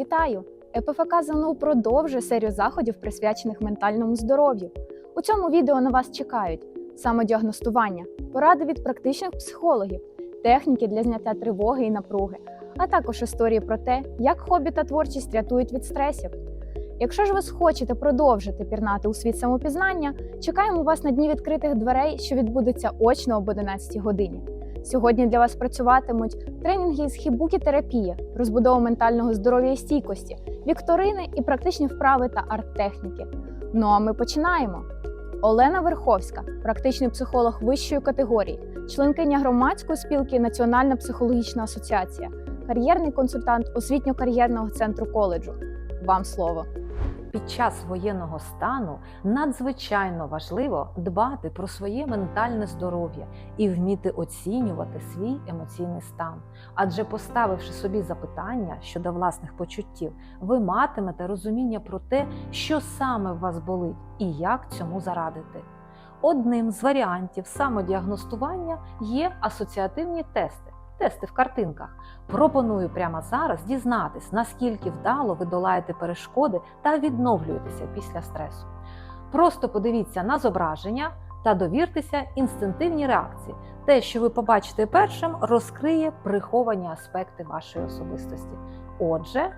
Вітаю! ЕПФК ЗНУ продовжує серію заходів, присвячених ментальному здоров'ю. У цьому відео на вас чекають самодіагностування, поради від практичних психологів, техніки для зняття тривоги і напруги, а також історії про те, як хобі та творчість рятують від стресів. Якщо ж ви схочете продовжити пірнати у світ самопізнання, чекаємо вас на дні відкритих дверей, що відбудеться очно об 11 годині. Сьогодні для вас працюватимуть тренінги із хібукі-терапії, розбудова ментального здоров'я і стійкості, вікторини і практичні вправи та арт-техніки. Ну а ми починаємо. Олена Верховська, практичний психолог вищої категорії, членкиня громадської спілки Національна психологічна асоціація, кар'єрний консультант освітньо-кар'єрного центру коледжу. Вам слово. Під час воєнного стану надзвичайно важливо дбати про своє ментальне здоров'я і вміти оцінювати свій емоційний стан. Adже поставивши собі запитання щодо власних почуттів, ви матимете розуміння про те, що саме в вас болить і як цьому зарадити. Одним з варіантів самодіагностування є асоціативні тести. Тести в картинках. Пропоную прямо зараз дізнатись, наскільки вдало ви долаєте перешкоди та відновлюєтеся після стресу. Просто подивіться на зображення та довіртеся інстинктивній реакції. Те, що ви побачите першим, розкриє приховані аспекти вашої особистості. Отже,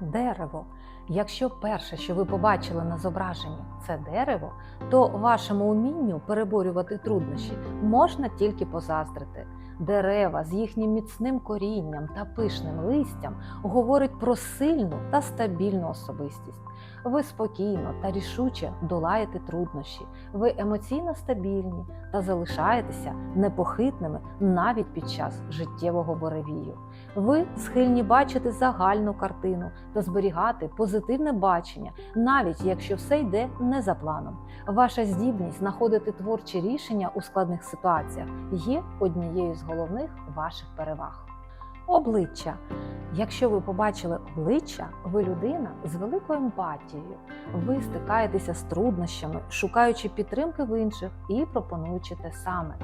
дерево. Якщо перше, що ви побачили на зображенні, це дерево, то вашому умінню переборювати труднощі можна тільки позаздрити. Дерева з їхнім міцним корінням та пишним листям говорять про сильну та стабільну особистість. Ви спокійно та рішуче долаєте труднощі, ви емоційно стабільні та залишаєтеся непохитними навіть під час життєвого буревію. Ви схильні бачити загальну картину та зберігати позитивне бачення, навіть якщо все йде не за планом. Ваша здібність знаходити творчі рішення у складних ситуаціях є однією з головних ваших переваг. Обличчя. Якщо ви побачили обличчя, ви людина з великою емпатією. Ви стикаєтеся з труднощами, шукаючи підтримки в інших і пропонуючи те саме.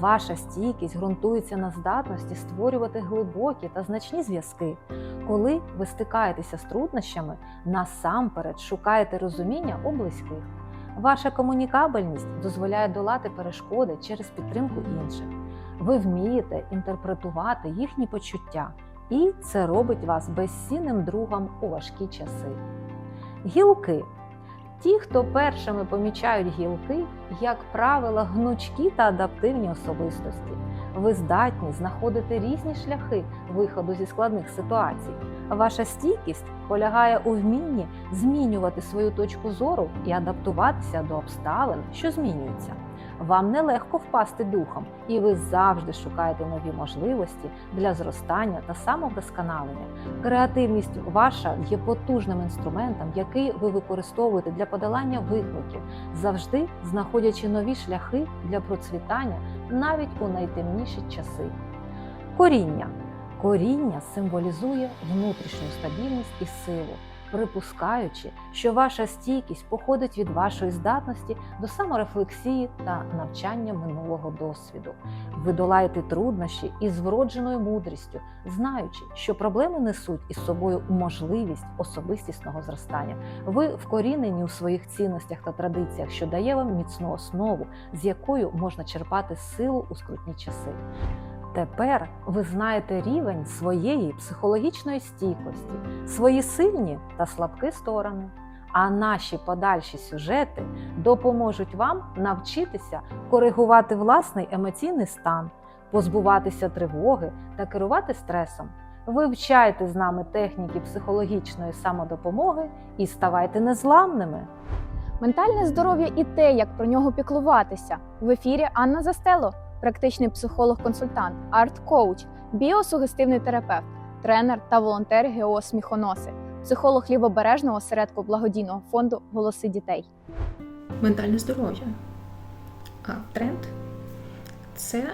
Ваша стійкість ґрунтується на здатності створювати глибокі та значні зв'язки. Коли ви стикаєтеся з труднощами, насамперед шукаєте розуміння у близьких. Ваша комунікабельність дозволяє долати перешкоди через підтримку інших. Ви вмієте інтерпретувати їхні почуття, і це робить вас безцінним другом у важкі часи. Гілки. Ті, хто першими помічають гілки, як правило, гнучкі та адаптивні особистості. Ви здатні знаходити різні шляхи виходу зі складних ситуацій. Ваша стійкість полягає у вмінні змінювати свою точку зору і адаптуватися до обставин, що змінюються. Вам нелегко впасти духом, і ви завжди шукаєте нові можливості для зростання та самовдосконалення. Креативність ваша є потужним інструментом, який ви використовуєте для подолання викликів, завжди знаходячи нові шляхи для процвітання навіть у найтемніші часи. Коріння. Коріння символізує внутрішню стабільність і силу, припускаючи, що ваша стійкість походить від вашої здатності до саморефлексії та навчання минулого досвіду. Ви долаєте труднощі із вродженою мудрістю, знаючи, що проблеми несуть із собою можливість особистісного зростання. Ви вкорінені у своїх цінностях та традиціях, що дає вам міцну основу, з якою можна черпати силу у скрутні часи. Тепер ви знаєте рівень своєї психологічної стійкості, свої сильні та слабкі сторони. А наші подальші сюжети допоможуть вам навчитися коригувати власний емоційний стан, позбуватися тривоги та керувати стресом. Вивчайте з нами техніки психологічної самодопомоги і ставайте незламними. Ментальне здоров'я і те, як про нього піклуватися. В ефірі Анна Застело, практичний психолог-консультант, арт-коуч, біосугестивний терапевт, тренер та волонтер ГО Сміхоноси, психолог лівобережного осередку благодійного фонду Голоси дітей. ментальне здоров'я. А тренд це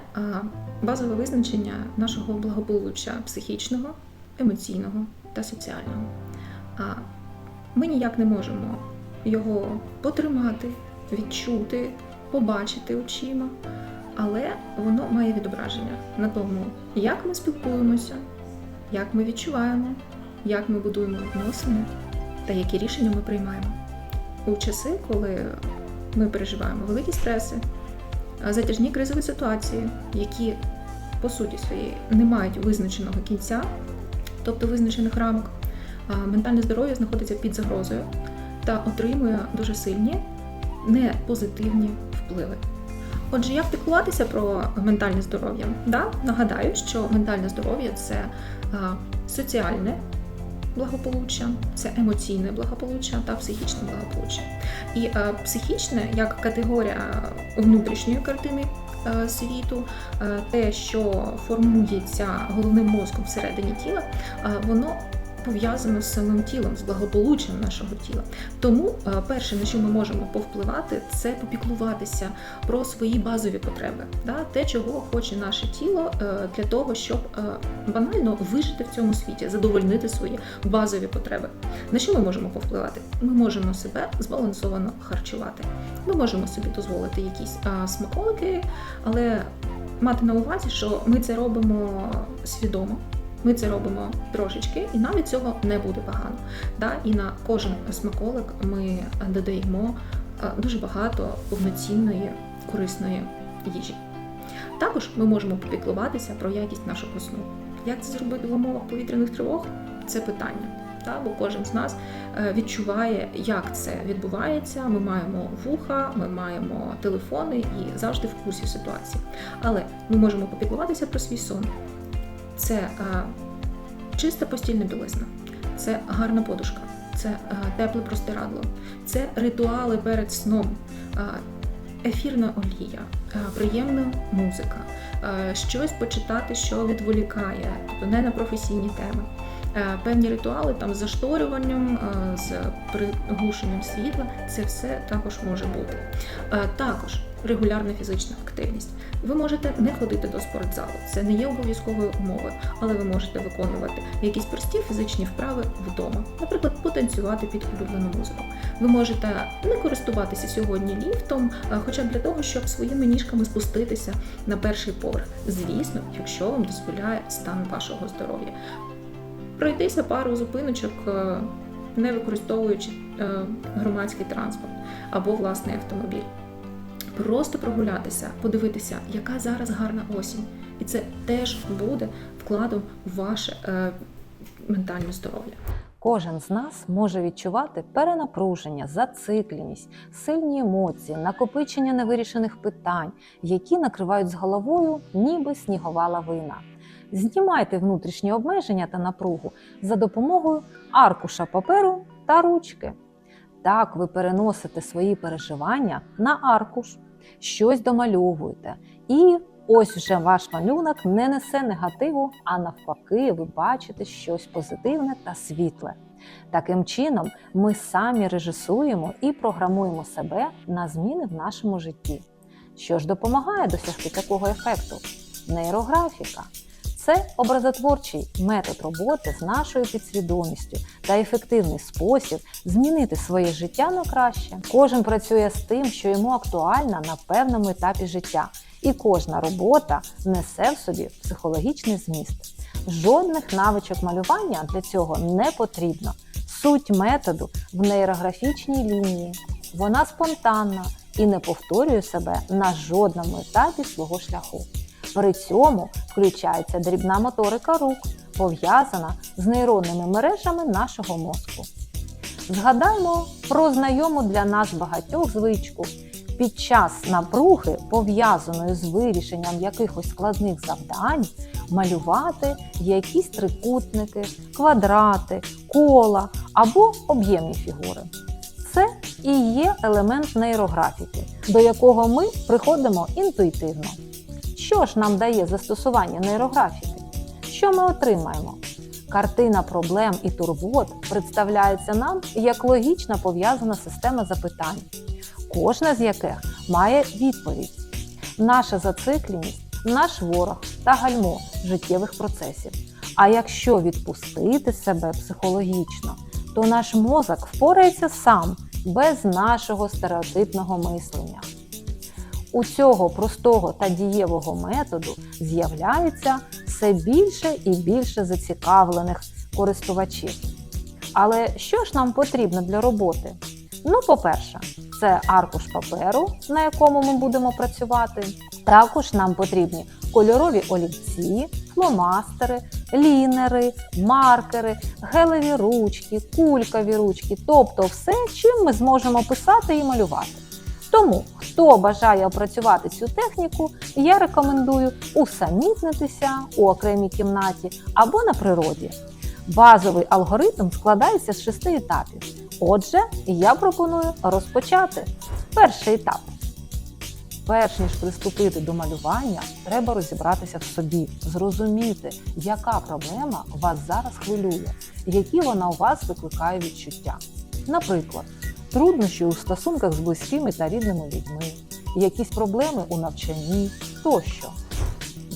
базове визначення нашого благополуччя психічного, емоційного та соціального. А ми ніяк не можемо його потримати, відчути, побачити очима, але воно має відображення на тому, як ми спілкуємося, як ми відчуваємо, як ми будуємо відносини та які рішення ми приймаємо. У часи, коли ми переживаємо великі стреси, затяжні кризові ситуації, які по суті своєї не мають визначеного кінця, тобто визначених рамок, ментальне здоров'я знаходиться під загрозою та отримує дуже сильні непозитивні впливи. Отже, як піклуватися про ментальне здоров'я? Да? Нагадаю, що ментальне здоров'я це соціальне благополуччя, це емоційне благополуччя та психічне благополуччя. І психічне як категорія внутрішньої картини світу, те, що формується головним мозком всередині тіла, воно пов'язано з самим тілом, з благополуччям нашого тіла. Тому е, перше, на що ми можемо повпливати, це попіклуватися про свої базові потреби, те, чого хоче наше тіло е, для того, щоб е, банально вижити в цьому світі, задовольнити свої базові потреби. На що ми можемо повпливати? Ми можемо себе збалансовано харчувати. Ми можемо собі дозволити якісь смаколики, але мати на увазі, що ми це робимо свідомо. Ми це робимо трошечки, і навіть цього не буде погано. Да? І на кожен смаколик ми додаємо дуже багато повноцінної корисної їжі. Також ми можемо попіклуватися про якість нашого сну. Як це зробити в умовах повітряних тривог? Це питання. Та, бо кожен з нас е, відчуває, як це відбувається. Ми маємо вуха, ми маємо телефони і завжди в курсі ситуації. Але ми можемо попіклуватися про свій сон. Це е, чиста постільна білизна, це гарна подушка, це е, тепле простирадло, це ритуали перед сном, е, ефірна олія, приємна музика, щось почитати, що відволікає, тобто не на професійні теми. Певні ритуали там з зашторюванням, з приглушенням світла, це все також може бути. Також регулярна фізична активність. Ви можете не ходити до спортзалу, це не є обов'язковою умовою, але ви можете виконувати якісь прості фізичні вправи вдома, наприклад, потанцювати під улюблену музику. Ви можете не користуватися сьогодні ліфтом, хоча б для того, щоб своїми ніжками спуститися на перший поверх. Звісно, якщо вам дозволяє стан вашого здоров'я пройтися пару зупиночок, е, не використовуючи е, громадський транспорт або власний автомобіль. Просто прогулятися, подивитися, яка зараз гарна осінь. І це теж буде вкладом в ваше е, ментальне здоров'я. Кожен з нас може відчувати перенапруження, зацикленість, сильні емоції, накопичення невирішених питань, які накривають з головою, ніби снігова лавина. Знімайте внутрішні обмеження та напругу за допомогою аркуша паперу та ручки. Так ви переносите свої переживання на аркуш, щось домальовуєте, і ось вже ваш малюнок не несе негативу, а навпаки, ви бачите щось позитивне та світле. Таким чином, ми самі режисуємо і програмуємо себе на зміни в нашому житті. Що ж допомагає досягти такого ефекту? Нейрографіка. Це образотворчий метод роботи з нашою підсвідомістю та ефективний спосіб змінити своє життя на краще. Кожен працює з тим, що йому актуально на певному етапі життя, і кожна робота несе в собі психологічний зміст. Жодних навичок малювання для цього не потрібно. Суть методу в нейрографічній лінії. Вона спонтанна і не повторює себе на жодному етапі свого шляху. При цьому включається дрібна моторика рук, пов'язана з нейронними мережами нашого мозку. Згадаймо про знайому для нас багатьох звичку. Під час напруги, пов'язаної з вирішенням якихось складних завдань, малювати якісь трикутники, квадрати, кола або об'ємні фігури. Це і є елемент нейрографіки, до якого ми приходимо інтуїтивно. Що ж нам дає застосування нейрографіки? Що ми отримаємо? Картина проблем і турбот представляється нам як логічно пов'язана система запитань, кожна з яких має відповідь. Наша зацикленість наш ворог та гальмо життєвих процесів. А якщо відпустити себе психологічно, то наш мозок впорається сам без нашого стереотипного мислення. У цього простого та дієвого методу з'являється все більше і більше зацікавлених користувачів. Але що ж нам потрібно для роботи? Ну, по-перше, це аркуш паперу, на якому ми будемо працювати. Також нам потрібні кольорові олівці, фломастери, лінери, маркери, гелеві ручки, кулькові ручки, тобто все, чим ми зможемо писати і малювати. Тому, хто бажає опрацювати цю техніку, я рекомендую усамітнитися у окремій кімнаті або на природі. Базовий алгоритм складається з шести етапів. Отже, я пропоную розпочати. Перший етап. Перш ніж приступити до малювання, треба розібратися в собі, зрозуміти, яка проблема вас зараз хвилює, які вона у вас викликає відчуття. Наприклад, труднощі у стосунках з близькими та рідними людьми, якісь проблеми у навчанні тощо.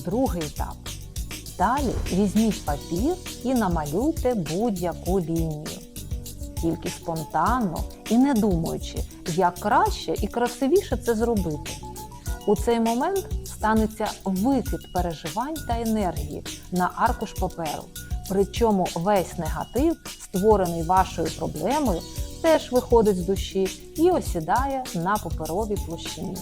Другий етап. Далі візьміть папір і намалюйте будь-яку лінію. Тільки спонтанно і не думаючи, як краще і красивіше це зробити. У цей момент станеться викид переживань та енергії на аркуш паперу. Причому весь негатив, створений вашою проблемою, теж виходить з душі і осідає на паперовій площині.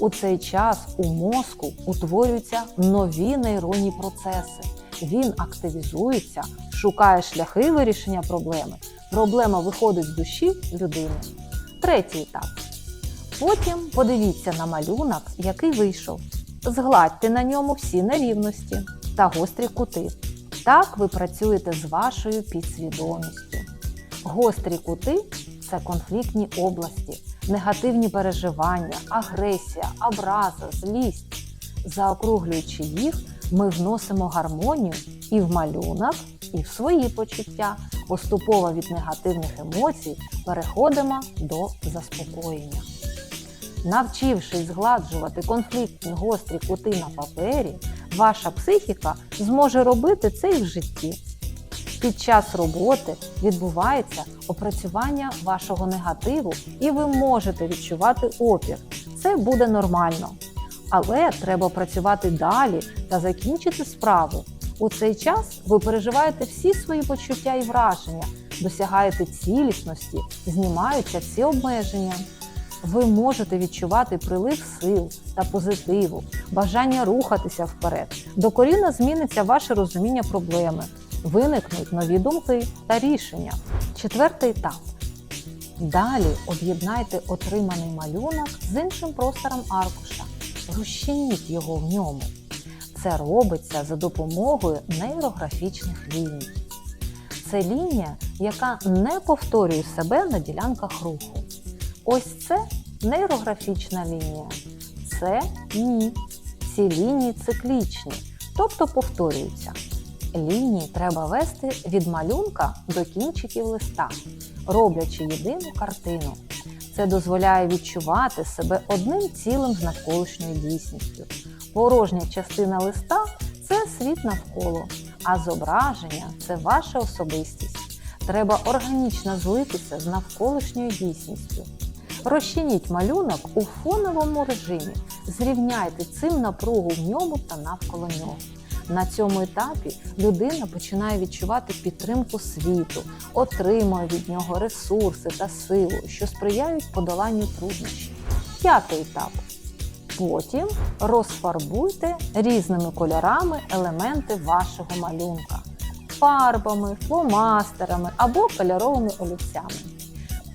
У цей час у мозку утворюються нові нейронні процеси. Він активізується, шукає шляхи вирішення проблеми. Проблема виходить з душі людини. Третій етап. Потім подивіться на малюнок, який вийшов. Згладьте на ньому всі нерівності та гострі кути. Так ви працюєте з вашою підсвідомістю. Гострі кути це конфліктні області, негативні переживання, агресія, образа, злість. Заокруглюючи їх, ми вносимо гармонію і в малюнок, і в свої почуття. Поступово від негативних емоцій переходимо до заспокоєння. Навчившись згладжувати конфліктні гострі кути на папері, ваша психіка зможе робити це і в житті. Під час роботи відбувається опрацювання вашого негативу, і ви можете відчувати опір. Це буде нормально. Але треба працювати далі та закінчити справу. У цей час ви переживаєте всі свої почуття і враження, досягаєте цілісності, знімаються всі обмеження. Ви можете відчувати прилив сил та позитиву, бажання рухатися вперед. Докорінно зміниться ваше розуміння проблеми, виникнуть нові думки та рішення. Четвертий етап. Далі об'єднайте отриманий малюнок з іншим простором аркуша, розчиніть його в ньому. Це робиться за допомогою нейрографічних ліній. Це лінія, яка не повторює себе на ділянках руху. Ось це нейрографічна лінія. Це ні. Ці лінії циклічні, тобто повторюються. Лінії треба вести від малюнка до кінчиків листа, роблячи єдину картину. Це дозволяє відчувати себе одним цілим з навколишньою дійсністю. Порожня частина листа це світ навколо, а зображення це ваша особистість. Треба органічно злитися з навколишньою дійсністю. Розчиніть малюнок у фоновому режимі, зрівняйте цим напругу в ньому та навколо нього. На цьому етапі людина починає відчувати підтримку світу, отримує від нього ресурси та силу, що сприяють подоланню труднощів. П'ятий етап. Потім розфарбуйте різними кольорами елементи вашого малюнка фарбами, фломастерами або кольоровими олівцями.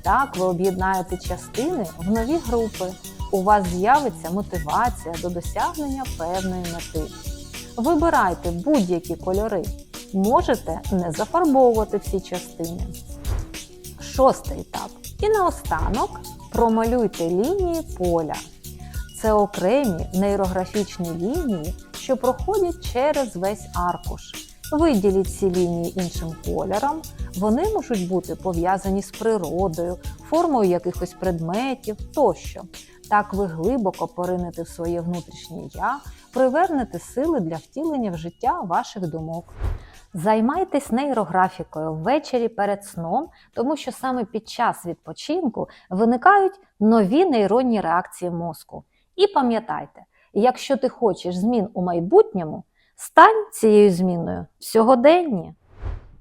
Так ви об'єднаєте частини в нові групи. У вас з'явиться мотивація до досягнення певної мети. Вибирайте будь-які кольори. Можете не зафарбовувати всі частини. Шостий етап. І наостанок промалюйте лінії поля. Це окремі нейрографічні лінії, що проходять через весь аркуш. Виділіть ці лінії іншим кольором. Вони можуть бути пов'язані з природою, формою якихось предметів тощо. Так ви глибоко поринете в своє внутрішнє я, привернете сили для втілення в життя ваших думок. Займайтесь нейрографікою ввечері перед сном, тому що саме під час відпочинку виникають нові нейронні реакції мозку. І пам'ятайте, якщо ти хочеш змін у майбутньому, стань цією зміною сьогоденні.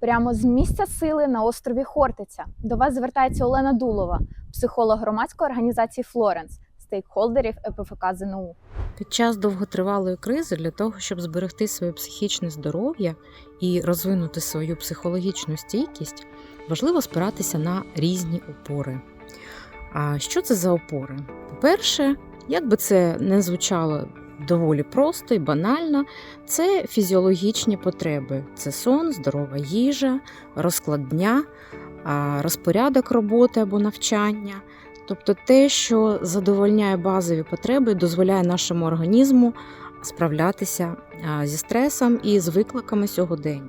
Прямо з місця сили на острові Хортиця до вас звертається Олена Дулова, психолог громадської організації Флоренс, стейкхолдерів ЕПФК ЗНУ. Під час довготривалої кризи для того, щоб зберегти своє психічне здоров'я і розвинути свою психологічну стійкість, важливо спиратися на різні опори. А що це за опори? По-перше, як би це не звучало доволі просто і банально, це фізіологічні потреби: це сон, здорова їжа, розклад дня, розпорядок роботи або навчання. Тобто те, що задовольняє базові потреби, дозволяє нашому організму справлятися зі стресом і з викликами сьогодення.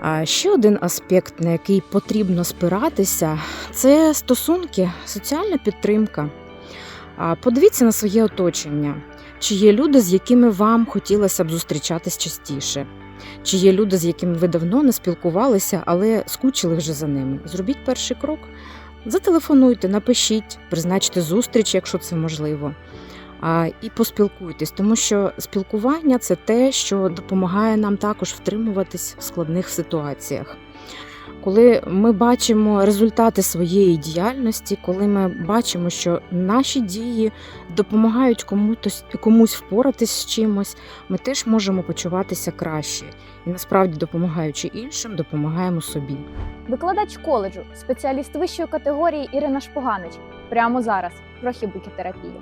А ще один аспект, на який потрібно спиратися, це стосунки, соціальна підтримка. Подивіться на своє оточення, чи є люди, з якими вам хотілося б зустрічатись частіше, чи є люди, з якими ви давно не спілкувалися, але скучили вже за ними. Зробіть перший крок. Зателефонуйте, напишіть, призначте зустріч, якщо це можливо. І поспілкуйтесь, тому що спілкування це те, що допомагає нам також втримуватись в складних ситуаціях. Коли ми бачимо результати своєї діяльності, коли ми бачимо, що наші дії допомагають комусь, комусь впоратись з чимось, ми теж можемо почуватися краще. І насправді, допомагаючи іншим, допомагаємо собі. Викладач коледжу, спеціаліст вищої категорії Ірина Шпоганич. Прямо зараз про хібукітерапію.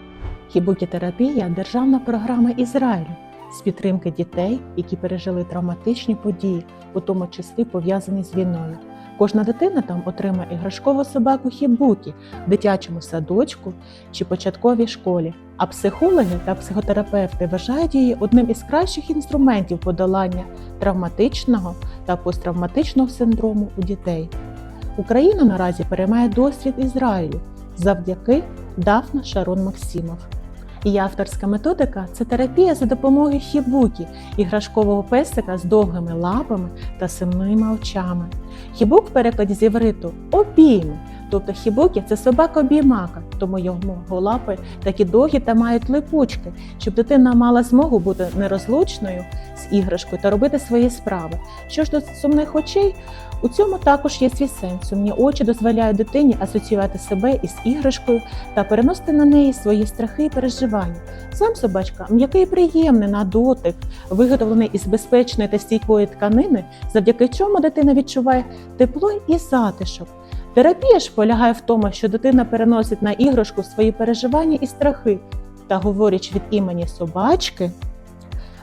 Хібукітерапія державна програма Ізраїлю з підтримки дітей, які пережили травматичні події, у тому числі пов'язані з війною. Кожна дитина там отримає іграшкову собаку хібукі в дитячому садочку чи початковій школі. А психологи та психотерапевти вважають її одним із кращих інструментів подолання травматичного та посттравматичного синдрому у дітей. Україна наразі переймає досвід Ізраїлю завдяки Дафна Шарон Максимов. Її авторська методика це терапія за допомогою хібуки, іграшкового песика з довгими лапами та семима очами. Хібук в перекладі з євриту обійми. Тобто хібуки це собака обіймака, тому його лапи такі довгі та мають липучки, щоб дитина мала змогу бути нерозлучною з іграшкою та робити свої справи. Що ж до сумних очей, у цьому також є свій сенс. Сумні очі дозволяють дитині асоціювати себе із іграшкою та переносити на неї свої страхи і переживання. Сам собачка м'який і приємний на дотик, виготовлений із безпечної та стійкої тканини, завдяки чому дитина відчуває тепло і затишок. Терапія ж полягає в тому, що дитина переносить на іграшку свої переживання і страхи, та, говорячи від імені собачки,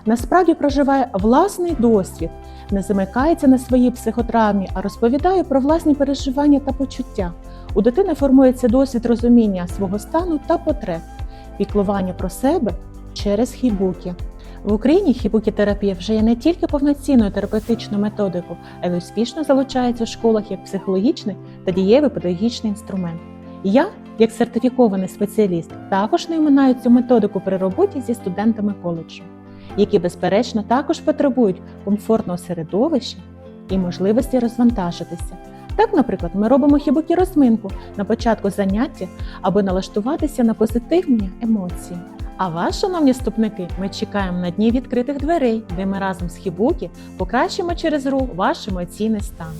насправді проживає власний досвід, не замикається на своїй психотравмі, а розповідає про власні переживання та почуття. У дитини формується досвід розуміння свого стану та потреб, піклування про себе через хібукі. В Україні хібукі-терапія вже є не тільки повноцінною терапевтичною методикою, але й успішно залучається в школах як психологічний та дієвий педагогічний інструмент. Я, як сертифікований спеціаліст, також не цю методику при роботі зі студентами коледжу, які, безперечно, також потребують комфортного середовища і можливості розвантажитися. Так, наприклад, ми робимо хібукі розминку на початку заняття, аби налаштуватися на позитивні емоції. А вас, шановні вступники, ми чекаємо на дні відкритих дверей, де ми разом з хібукі покращимо через гру ваш емоційний стан.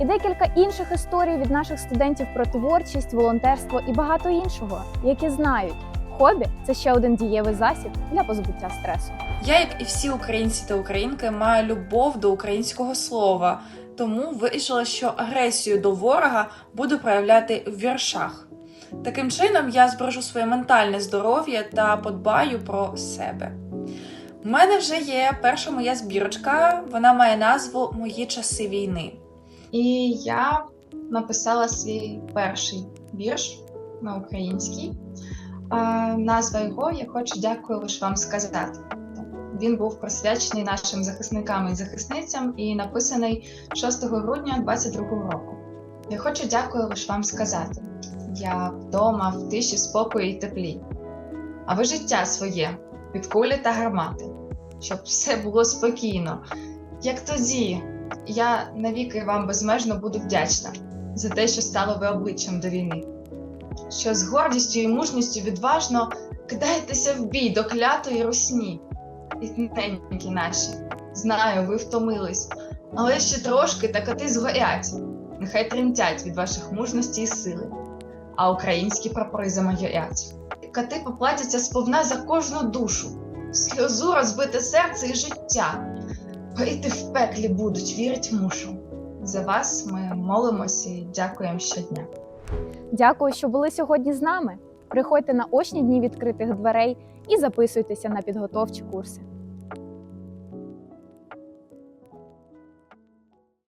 І декілька інших історій від наших студентів про творчість, волонтерство і багато іншого, які знають, хобі це ще один дієвий засіб для позбуття стресу. Я, як і всі українці та українки, маю любов до українського слова, тому вирішила, що агресію до ворога буду проявляти в віршах. Таким чином, я збережу своє ментальне здоров'я та подбаю про себе. У мене вже є перша моя збірочка, вона має назву Мої часи війни. І я написала свій перший вірш на українській. Назва його Я хочу дякую лише вам сказати. Він був присвячений нашим захисникам і захисницям і написаний 6 грудня 22 року. Я хочу дякую лише вам сказати. Я вдома, в тиші, спокої і теплі. А ви життя своє від кулі та гармати, щоб все було спокійно, як тоді. Я навіки вам безмежно буду вдячна за те, що стали ви обличчям до війни. Що з гордістю і мужністю відважно кидаєтеся в бій до клятої русні. Рідненькі наші, знаю, ви втомились, Але ще трошки та коти згорять. Нехай тремтять від ваших мужності і сили, а українські прапори замайорять. Коти поплатяться сповна за кожну душу, сльозу розбите серце і життя. Горіти в пеклі будуть, вірить мушу. За вас ми молимося і дякуємо щодня. Дякую, що були сьогодні з нами. Приходьте на очні дні відкритих дверей і записуйтеся на підготовчі курси.